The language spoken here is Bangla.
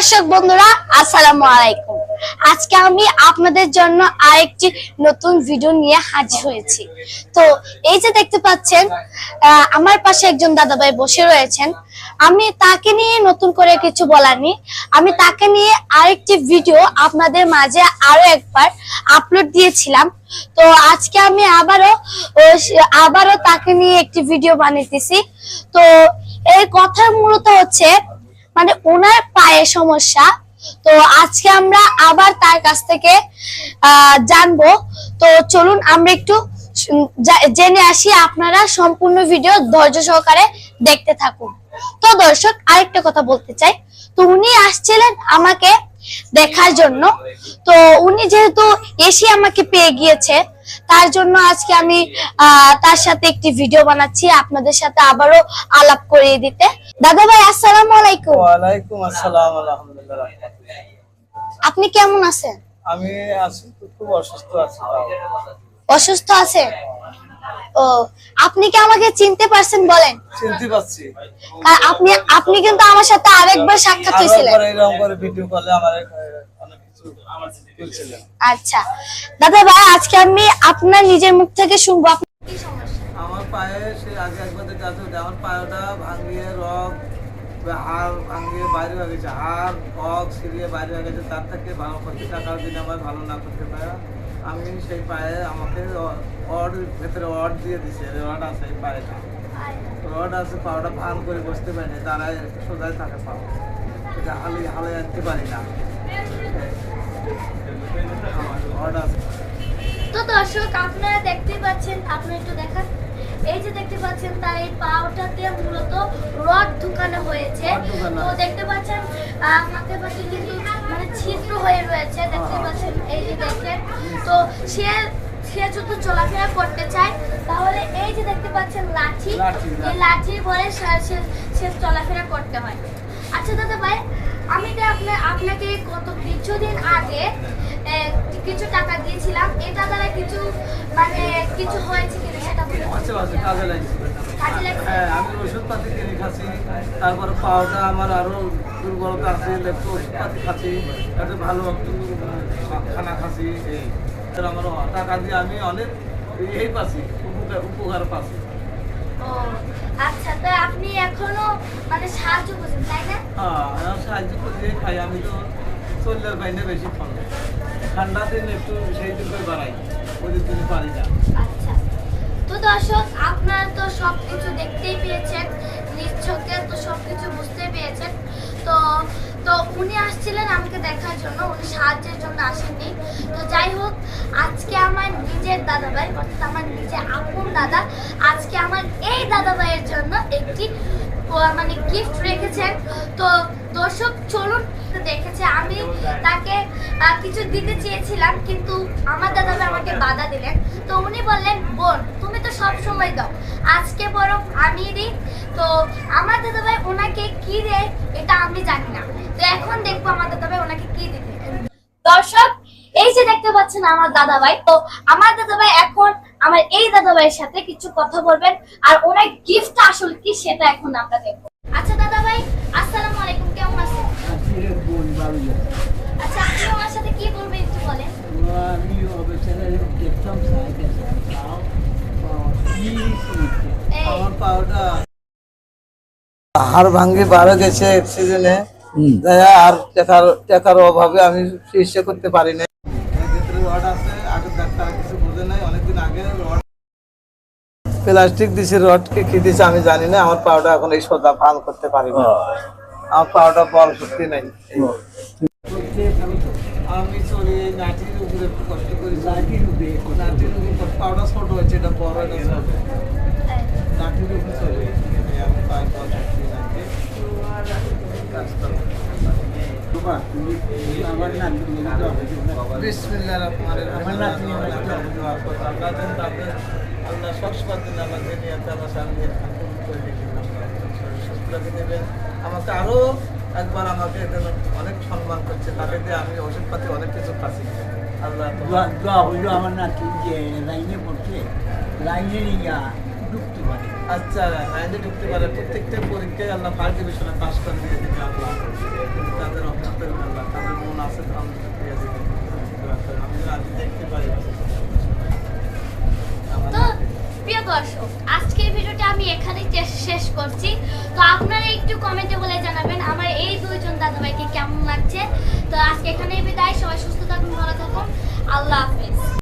দর্শক বন্ধুরা, আসসালামু আলাইকুম। আজকে আমি আপনাদের জন্য আরেকটি নতুন ভিডিও নিয়ে হাজির হয়েছি। তো এই যে দেখতে পাচ্ছেন আমার পাশে একজন দাদাভাই বসে রয়েছেন। আমি তাকে নিয়ে নতুন করে কিছু বলার নেই। আমি তাকে নিয়ে আরেকটি ভিডিও আপনাদের মাঝে আরও একবার আপলোড দিয়েছিলাম। তো আজকে আমি আবারও আবারও তাকে নিয়ে একটি ভিডিও বানিয়েছি তো এই কথা মূলত হচ্ছে মানে ওনার পায়ে সমস্যা। তো আজকে আমরা আবার তার কাছ থেকে জানব। তো চলুন আমরা একটু জেনে আসি আপনারা সম্পূর্ণ ভিডিও ধৈর্য সহকারে দেখতে থাকুন। তো দর্শক, আরেকটা কথা বলতে চাই। তো উনি আসছিলেন আমাকে দেখার জন্য। তো উনি যেহেতু এসে আমাকে পেয়ে গিয়েছে, তার জন্য আজকে আমি তার সাথে একটি ভিডিও বানাচ্ছি, আপনাদের সাথে আবারও আলাপ করিয়ে দিতে। দাদা ভাই আসসালামু আলাইকুম। ওয়ালাইকুম আসসালাম আলহামদুলিল্লাহ আপনি কেমন আছেন? আমি আছি খুব অসুস্থ আছি অসুস্থ আছেন? ও আপনি কি আমাকে চিনতে পারছেন বলেন? চিনতে পারছি। কারণ আপনি আপনি কিন্তু আমার সাথে আরেকবার সাক্ষাৎ হয়েছিলেন। এরকম করে ভিডিও কলে আমার আচ্ছা। দাদা ভাই আজকে আমি আপনার নিজের মুখ থেকে শুনব আপনার কি সমস্যা আমার পায়ে সে আগে একবার আছে আমার পায়েটা ভাঙিয়ে রক, হাড় ভাঙিয়ে বাইরে হয়ে গেছে, হাড় রক ছিঁড়িয়ে বাইরে হয়ে গেছে, তার থেকে ভালো করতে টাকার দিন আমার ভালো না করতে পারে। আমি সেই পায়ে আমাকে অড, ভেতরে অড দিয়ে দিছে, রড আছে এই পায়েটা। রড আছে, পাওয়াটা ভান করে বসতে পারি না দাঁড়ায় সোজায় থাকে পাও এটা হালি, হালে আনতে পারি না। তো দর্শক, আপনারা দেখতে পাচ্ছেন আপনি একটু দেখান। এই যে দেখতে পাচ্ছেন তার এই পাওটাতে মূলত রড ঢুকানো হয়েছে তো দেখতে পাচ্ছেন হাতে পাশে কিন্তু মানে ছিদ্র হয়ে রয়েছে দেখতে হ্যাঁ। পাচ্ছেন এই যে দেখেন তো সে সে যদি চলাফেরা করতে চায় তাহলে এই যে দেখতে পাচ্ছেন লাঠি এই লাঠি। লাঠি ভরে সে- চলাফেরা করতে হয় আচ্ছা দাদা ভাই আমি তো আপনার আপনাকে গত কিছুদিন আগে কিছু টাকা দিয়েছিলাম এটা দ্বারা কিছু মানে কিছু হয়েছে কাজে লাগছে হ্যাঁ আমি কিনে খাচ্ছি তারপরে পাওয়াটা আমার আরও দুর্বলতা আছে একটু ওষুধ খাচ্ছি একটু ভালো একটু খানা খাচ্ছি এই। আমার টাকা দিয়ে আমি অনেক এই পাচ্ছি উপকার উপকার পাচ্ছি। আচ্ছা তো আপনি এখনও মানে সাহায্য করছেন তাই না? হ্যাঁ সাহায্য খাই আমি তো বেশি ঠান্ডা দিন একটু সেই দিন বাড়াই ওই দিন পারি না। তো দর্শক আপনারা তো সবকিছু দেখতেই পেয়েছেন চোখে তো সবকিছু বুঝতে পেরেছেন তো তো উনি আসছিলেন আমাকে দেখার জন্য, উনি সাহায্যের জন্য আসেননি। তো যাই হোক, আজকে আমার নিজের দাদা ভাই অর্থাৎ আমার নিজের আপন দাদা, আজকে আমার এই দাদা ভাইয়ের জন্য একটি মানে গিফট রেখেছেন। তো দর্শক, চলুন, দেখেছে, আমি তাকে কিছু দিতে চেয়েছিলাম, কিন্তু আমার দাদা ভাই আমাকে বাধা দিলেন। তো উনি বললেন, বোন সব সময় দাও। আজকে বরং আমি দিই তো আমার দাদা ভাই ওনাকে কি দেয় এটা আমি জানি না। তো এখন দেখব আমার দাদা ভাই ওনাকে কি দিতে। দর্শক, এই যে দেখতে পাচ্ছেন আমার দাদা ভাই তো আমার দাদা ভাই এখন আমার এই দাদা ভাইয়ের সাথে কিছু কথা বলবেন, আর ওনার গিফট আসল কি সেটা এখন আমরা দেখব আচ্ছা দাদা ভাই আসসালামু আলাইকুম কেমন আছেন আচ্ছা আপনি ওনার সাথে কি বলবেন একটু বলেন হাড় ভাঙ্গি বারো গেছে অক্সিজেনে আর টাকার টাকার অভাবে আমি চিকিৎসা করতে পারি না রড রড প্লাস্টিক দিছে রডকে কি দিছে আমি জানি না। আমার পাওটা এখন এই সোজা ভালো করতে পারি না। আমার পাওটা বল করতে নাই। আমি চলি নাটির উপরে কষ্ট করি। নাটির উপরে নাটির উপরে পাওটা ছোট হয়েছে এটা বড় এটা ছোট লাঠির উপরে চলে এই আমি পাই বল করতে নাকি রাস্তা বিসমিল্লাহ রহমান রহিম আমাকে আরও একবার আমাকে অনেক সম্মান করছে তাকে দিয়ে আমি ওষুধপাতি অনেক কিছু খাচ্ছি আল্লাহ হইল আমার নাতি যে লাইনে পড়ছে। লাইনে নিয়ে ঢুকতে পারে। আচ্ছা নাইনে ঢুকতে পারে। প্রত্যেকটা পরীক্ষায় আল্লাহ পার্টি বিষয়ে পাস করে দিয়ে দিবে আল্লাহ তাদের অভ্যন্তরীণ আল্লাহ তাদের মন আছে আমি আমি দেখতে পারি। প্রিয় দর্শক, আজকের ভিডিওটি আমি এখানেই শেষ করছি। তো আপনারা একটু কমেন্টে বলে জানাবেন আমার এই দুইজন দাদাভাইকে কেমন লাগছে। তো আজকে এখানেই বিদায়। সবাই সুস্থ থাকুন, ভালো থাকুন। আল্লাহ হাফিজ।